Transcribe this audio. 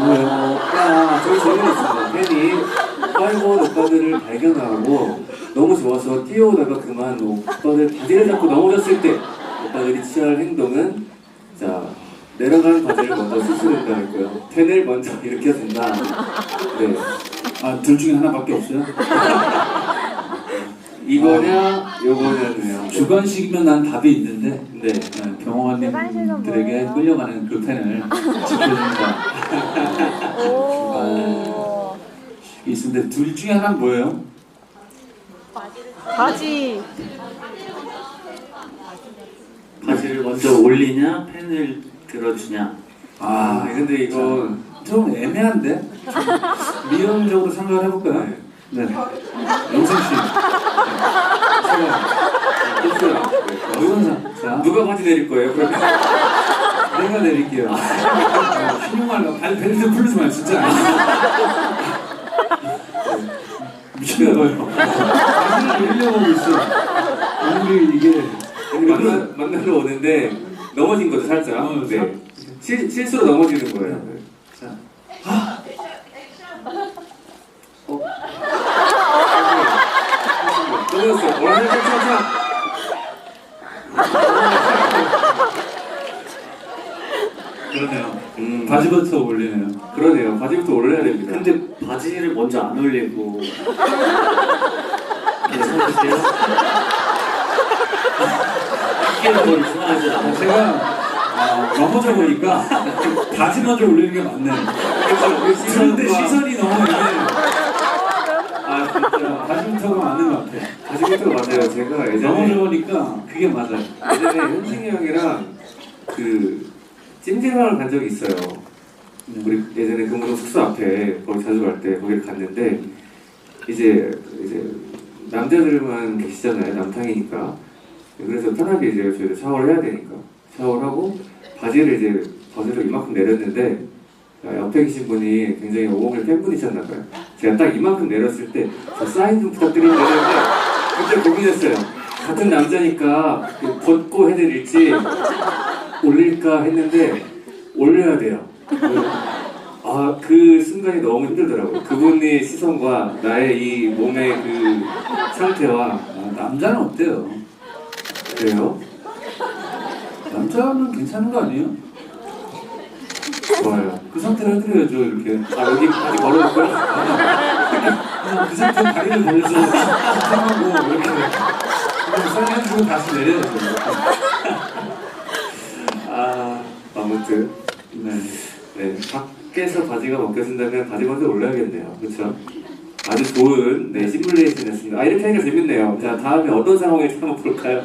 어, 야, 저기 재미있습니다. 팬이 빨간 오빠들을 발견하고 너무 좋아서 뛰어오다가 그만 오빠들 바지를 잡고 넘어졌을 때 오빠들이 취할 행동은 자 내려간 바지를 먼저 수술한다 했고요. 팬을 먼저 일으켜야 된다. 네. 아, 둘 중에 하나밖에 없어요? 이거냐 요거냐네요. 주관식이면 난 답이 있는데 네. 네, 경호원님들에게 뭐예요? 끌려가는 그 팬을 지켜준다. 오. 있는데 둘 중에 하나는 뭐예요? 바지. 바지를 먼저 올리냐 펜을 들어주냐 아, 아 근데 이거 좀 애매한데? 좀 미연적으로 생각을 해볼까요? 네. 영생 씨. 자, 누가 바지 내릴 거예요? 그러면 내가 내릴게요. 어, 신용할 발 벨트 풀리지 마, 진짜. 아무리 밀려오고 있어. 아무리 이게. 만나, 만나러 오는데 넘어진 거죠 살짝. 어, 네. 실, 실수로 넘어지는 거예요. 자, 어? 넘어졌어요. 자. 그러네요. 음, 바지부터 올리네요. 그러네요. 바지부터 올려야 됩니다. 근데 바지를 먼저 안 올리고 괜찮으세요? 학교를 뭘 좋아하지 아, 않아요 제가 아, 넘어져 보니까 바지 먼저 올리는 게 맞네. 그런데 시선이 너무 애매해. 아, 진짜. 바지부터가 맞는 것 같아. 바지부터 맞아요. 제가 넘어져 예전에, 보니까 그게 맞아요. 예전에 현승이 형이랑 그 찜질방을 간 적이 있어요. 네. 우리 예전에 금동 숙소 앞에 거기 자주 갈 때 거기를 갔는데 이제 이제 남자들만 계시잖아요. 남탕이니까. 그래서 편하게 이제 저희도 샤워를 해야 되니까. 샤워를 하고 바지를 이제 벗어서 이만큼 내렸는데 야, 옆에 계신 분이 굉장히 오목을 팬분이셨나 봐요. 제가 딱 이만큼 내렸을 때 저 사인 좀 부탁드리는데 그때 고민했어요. 같은 남자니까 벗고 해드릴지 올릴까 했는데 올려야 돼요 아, 그 순간이 너무 힘들더라고요. 그분의 시선과 나의 이 몸의 그 상태와 아, 남자는 어때요? 그래요? 남자는 괜찮은 거 아니에요? 좋아요. 그 상태로 해드려야죠 이렇게. 아, 여기 아직 걸어놓고요? 그 상태로 다리를 벌려서 하고 이렇게 그냥 해주고 다시 내려야죠. 아, 아무튼. 네. 네. 밖에서 바지가 벗겨진다면 바지 먼저 올려야겠네요. 그렇죠? 아주 좋은 네, 시뮬레이션이었습니다. 아, 이렇게 하니까 재밌네요. 자, 다음에 어떤 상황일지 한번 볼까요?